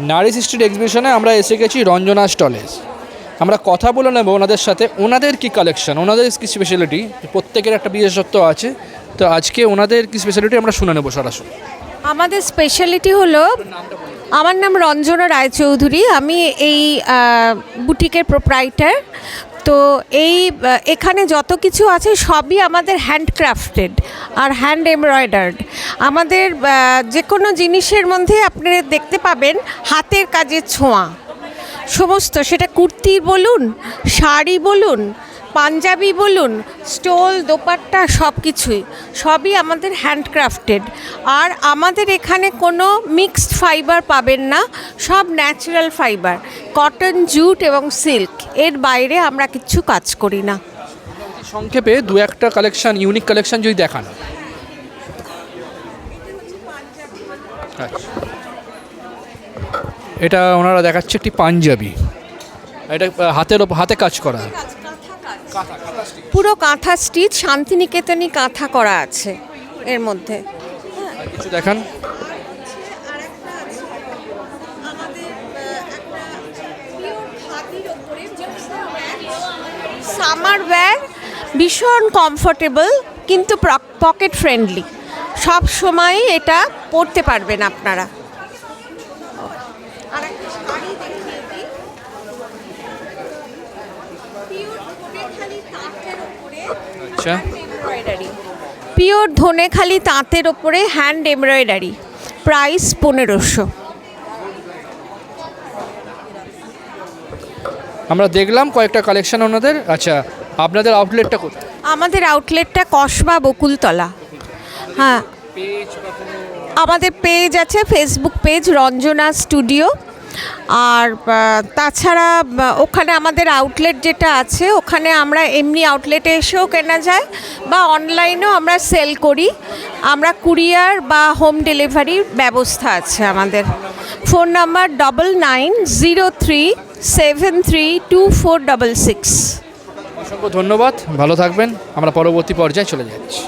নারী স্ট্রিট এক্সিবিশনে আমরা এসে গেছি রঞ্জনা স্টলে আমরা কথা বলে নেব ওনাদের সাথে, ওনাদের কি কালেকশন ওনাদের কী স্পেশালিটি প্রত্যেকের একটা বিশেষত্ব আছে, তো আজকে ওনাদের কি স্পেশালিটি আমরা শুনে নেব সরাসরি। আমাদের স্পেশালিটি হলো, আমার নাম রঞ্জনা রায়চৌধুরী, আমি এই বুটিকের প্রোপ্রাইটার তো এই এখানে যত কিছু আছে সবই আমাদের হ্যান্ডক্রাফটেড আর হ্যান্ড এমব্রয়ডার্ড আমাদের যে কোনো জিনিসের মধ্যে আপনারা দেখতে পাবেন হাতের কাজের ছোঁয়া। সমস্ত, সেটা কুর্তি বলুন, শাড়ি বলুন পাঞ্জাবি বলুন স্টোল দোপাট্টা সব কিছুই সবই আমাদের হ্যান্ডক্রাফটেড আর আমাদের এখানে কোনো মিক্সড ফাইবার পাবেন না সব ন্যাচারাল ফাইবার কটন জুট এবং সিল্ক এর বাইরে আমরা কিচ্ছু কাজ করি না। সংক্ষেপে দু একটা কালেকশন ইউনিক কালেকশন যদি দেখান। আচ্ছা। এটা ওনারা দেখাচ্ছে একটি পাঞ্জাবি। এটা হাতের হাতে কাজ করা। পুরো কাঁথা স্টিচ শান্তিনিকেতনই কাঁথা করা আছে এর মধ্যে। কিছু দেখান। সামার ওয়্যার ভীষণ কমফোর্টেবল কিন্তু পকেট ফ্রেন্ডলি সব সময় এটা পরতে পারবেন আপনারা আরেকটা শাড়ি দেখিয়ে দিই। Pure ধনেখালি তাঁতের ওপরে আচ্ছা। পিওর ধনেখালি তাঁতের ওপরে হ্যান্ড এমব্রয়ডারি প্রাইস পনেরোশো। আমরা দেখলাম কয়েকটা কালেকশন ওনাদের। আচ্ছা আপনাদের আউটলেটটা কোথায়? আমাদের আউটলেটটা কসবা বকুলতলা। হ্যাঁ। আমাদের পেজ আছে ফেসবুক পেজ রঞ্জনা স্টুডিও আর তাছাড়া ওখানে আমাদের আউটলেট যেটা আছে, ওখানে আমরা এমনি আউটলেটে এসেও কেনা যায় বা অনলাইনেও আমরা সেল করি। আমরা কুরিয়ার বা হোম ডেলিভারির ব্যবস্থা আছে আমাদের। Phone number double nine zero three seven three two four double six অসংখ্য ধন্যবাদ, ভালো থাকবেন, আমরা পরবর্তী পর্যায়ে চলে যাচ্ছি।